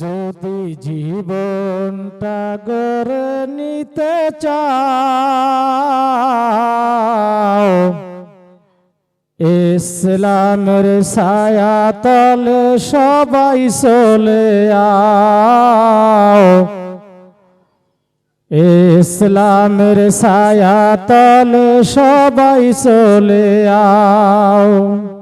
যদি জীবনটা গড়ে নিতে চাও, ইসলামের ছায়া তলে সবাই চলে আও। ইসলামের ছায়া তলে সবাই চলে আও।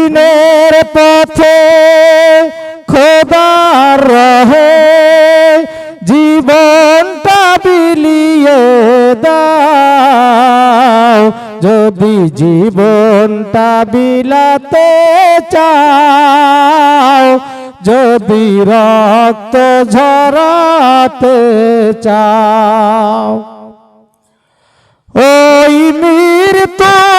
দিনের পথে খোদার রহে, জীবনটা বিলিয়ে দাও। যদি জীবনটা বিলাতে চাও, যদি রক্ত ঝরাতে চাও। ওই মৃত্যুর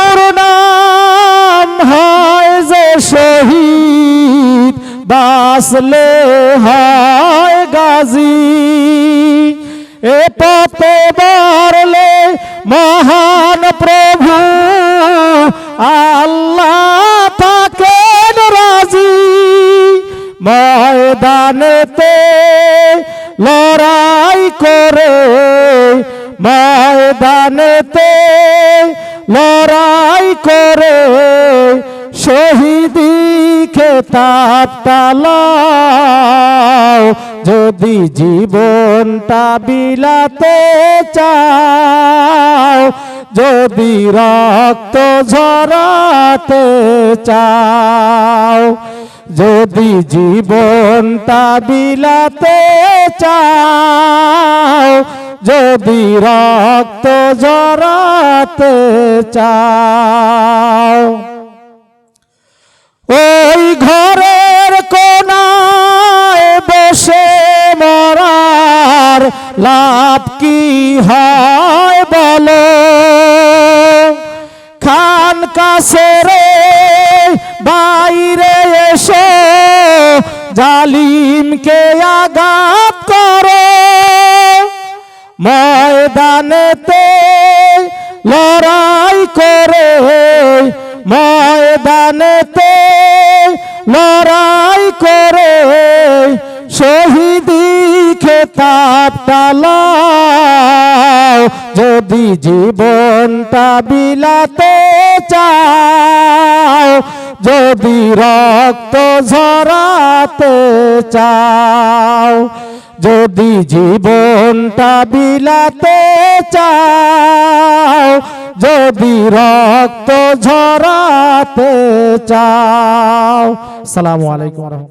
শহীদ বাসলে হয় গাজী। এ পথে বাড়লে মহান প্রভু, আল্লাহ থাকেন রাজি। ময়দানেতে লড়াই করে, ময়দানেতে লড়াই করে শহীদি খেতাব তালাও, যদি জীবনটা বিলাতে চাও, যদি রক্ত ঝরাতে চাও, যদি জীবনটা বিলাতে চাও, যদি রক্ত জরাতে চাও। লাভ কি হয় বলো? খান কাসেরে বাইরে এসো, জালিমকে আঘাত করো। ময়দানেতে লড়াই করে, ময়দানেতে লড়াই করে। শহীদি খেতাব তালাও যদি জীবনটা বিলাতে চাও, যদি রক্ত ঝরাতে চাও, যদি জীবনটা বিলাতে চাও, যদি রক্ত ঝরাতে চাও। সালামু আলাইকুম